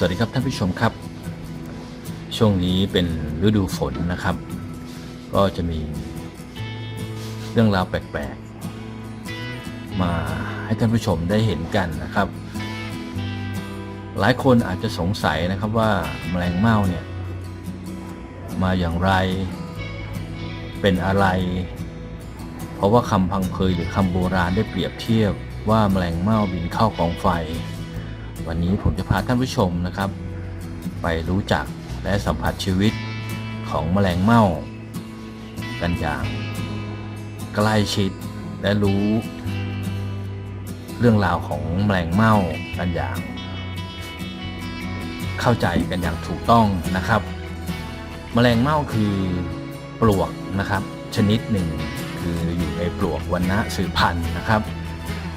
สวัสดีครับท่านผู้ชมครับ ช่วงนี้เป็นฤดูฝนนะครับ ก็จะมีเรื่องราวแปลกๆ มาให้ท่านผู้ชมได้เห็นกันนะครับ หลายคนอาจจะสงสัยนะครับว่าแมลงเม่าเนี่ย มาอย่างไรเป็นอะไร เพราะว่าคำพังเพยหรือคำโบราณได้เปรียบเทียบว่าแมลงเม่าบินเข้ากองไฟ วันนี้ผมจะพาท่านผู้ชมนะครับ ไปรู้จักและสัมผัสชีวิตของแมลงเม่า กันอย่างใกล้ชิดและรู้ เรื่องราวของแมลงเม่ากันอย่าง เข้าใจกันอย่างถูกต้องนะครับ แมลงเม่าคือปลวกนะครับ ชนิดหนึ่งคืออยู่ในปลวกวันนะสืบพันธุ์นะครับ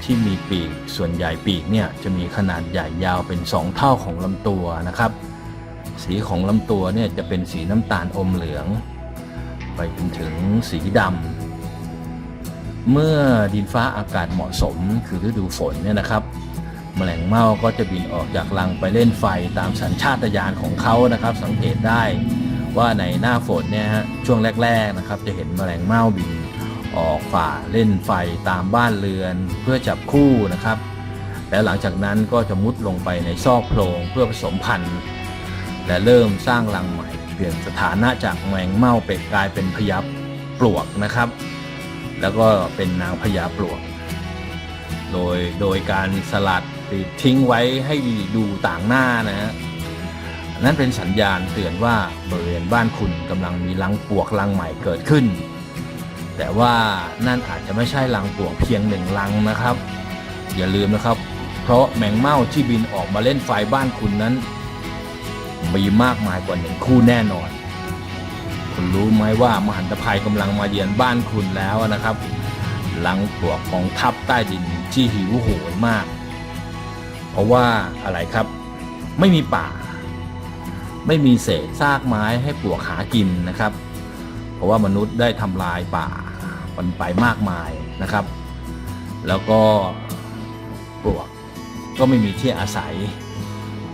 ที่มีปีก ส่วนใหญ่ปีกเนี่ยจะมีขนาดใหญ่ยาวเป็น 2 เท่าของลำตัวนะครับ สีของลำตัวเนี่ยจะเป็นสีน้ำตาลอมเหลือง ไปจนถึงสีดำเมื่อดินฟ้าอากาศเหมาะสมคือฤดูฝนเนี่ยนะครับแมลงเม่าก็จะบินออกจากรังไปเล่นไฟตามสัญชาตญาณของเขานะครับ สังเกตได้ว่าในหน้าฝนเนี่ยฮะช่วงแรก ๆนะครับ จะเห็นแมลงเม่าบิน ออกฝ่าเล่นไฟตามบ้านเรือนเพื่อจับคู่นะครับ แล้วหลังจากนั้นก็จะมุดลงไปในซอกโพรงเพื่อผสมพันธุ์ และเริ่มสร้างรังใหม่เปลี่ยนสถานะจากแมงเม่าเป็ดกลายเป็นพญาปลวกนะครับ แล้วก็เป็นนางพญาปลวก โดยโดยการสลัดหรือทิ้งไว้ให้ดูต่างหน้านะฮะนั่นเป็นสัญญาณเตือนว่าบริเวณบ้านคุณกำลังมีรังปลวกรังใหม่เกิดขึ้น แต่ว่านั่นอาจจะไม่ใช่รังปลวกเพียงหนึ่งรังนะครับ อย่าลืมนะครับ เพราะแมงเม่าที่บินออกมาเล่นไฟบ้านคุณนั้น มีมากมายกว่าหนึ่งคู่แน่นอน คุณรู้ไหมว่ามหันตภัยกำลังมาเยือนบ้านคุณแล้วนะครับหลังปลวกกองทัพใต้ดินที่หิวโหยมาก เพราะว่าอะไรครับ ไม่มีป่า ไม่มีเศษซากไม้ให้ปลวกหากินนะครับ เพราะว่ามนุษย์ได้ทำลายป่า มันไปมากมายนะครับ แล้วก็ปลวกก็ไม่มีที่อาศัย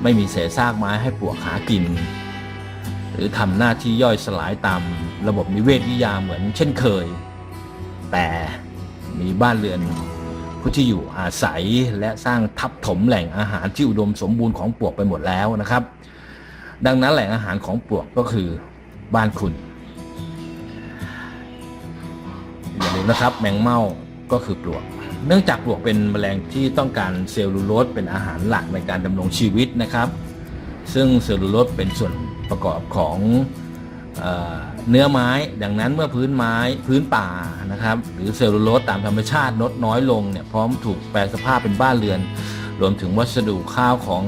ไม่มีเศษซากไม้ให้ปลวกหากิน หรือทำหน้าที่ย่อยสลายตามระบบนิเวศวิทยาเหมือนเช่นเคย แต่มีบ้านเรือนผู้ที่อยู่อาศัยและสร้างทับถมแหล่งอาหารที่อุดมสมบูรณ์ของปลวกไปหมดแล้วนะครับ ดังนั้นแหล่งอาหารของปลวกก็คือบ้านคุณ นะครับ แมงเม่าก็คือปลวก เนื่องจากปลวกเป็นแมลงที่ต้องการเซลลูโลสเป็นอาหารหลักในการดำรงชีวิตนะครับ ซึ่งเซลลูโลสเป็นส่วนประกอบของเนื้อไม้ดังนั้นเมื่อพื้นไม้พื้นป่านะครับหรือเซลลูโลสตามธรรมชาติลดน้อยลงเนี่ยพร้อมถูกแปลสภาพเป็นบ้านเรือน รวมถึงวัสดุข้าวของ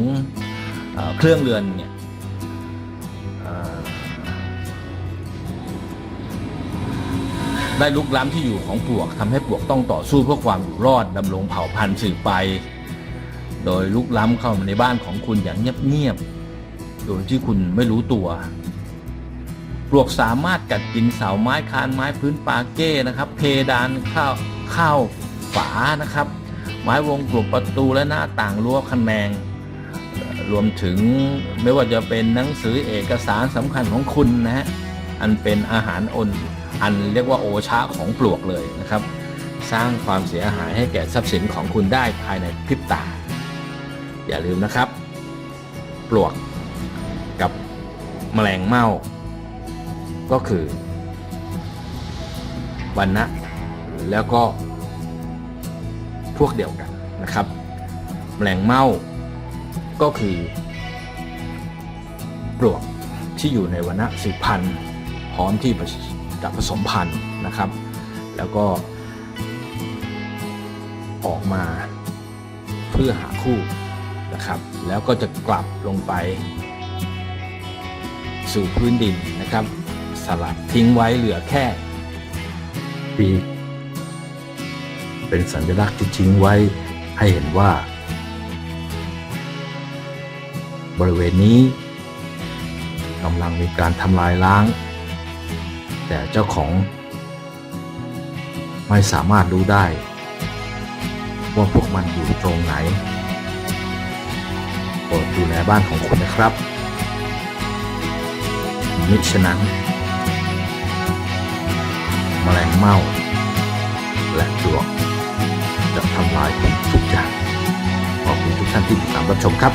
เอเครื่องเรือนเนี่ย ได้ลุกล้ำที่อยู่ของปลวกทำให้ปลวกต้องต่อสู้เพื่อความอยู่รอดดำรงเผ่าพันธุ์สืบไป โดยลุกล้ำเข้ามาในบ้านของคุณอย่างเงียบๆโดยที่คุณไม่รู้ตัว ปลวกสามารถกัดกินเสาไม้คานไม้พื้นปาเก้นะครับ เพดานข้าวข้าวฝานะครับ ไม้วงกลมประตูและหน้าต่างรั้วคะแนงรวมถึงไม่ว่าจะเป็นหนังสือเอกสารสำคัญของคุณนะฮะอันเป็นอาหารอน อันเรียกว่าโอชะของปลวกเลยนะครับ สร้างความเสียหายให้แก่ทรัพย์สินของคุณได้ภายในพริบตา อย่าลืมนะครับ ปลวกกับแมลงเม่าก็คือวันนะแล้วก็พวกเดียวกันนะครับ แมลงเม่าก็คือปลวกที่อยู่ในวันนะสืบพันธุ์พร้อมที่ จะผสมพันธุ์นะครับ แล้วก็ออกมาเพื่อหาคู่นะครับ แล้วก็จะกลับลงไป สู่พื้นดินนะครับ สลัดทิ้งไว้เหลือแค่ปีกเป็นสัญลักษณ์ที่ทิ้งไว้ให้เห็นว่า บริเวณนี้กำลังมีการทำลายล้าง แต่เจ้าของ ไม่สามารถรู้ได้ ว่าพวกมันอยู่ตรงไหนโปรดดูแลบ้านของคุณนะครับ มิฉะนั้นแมลงเม่า และปลวกจะทำลายคุณทุกอย่างขอบคุณทุกท่านที่ติดตามรับชมครับ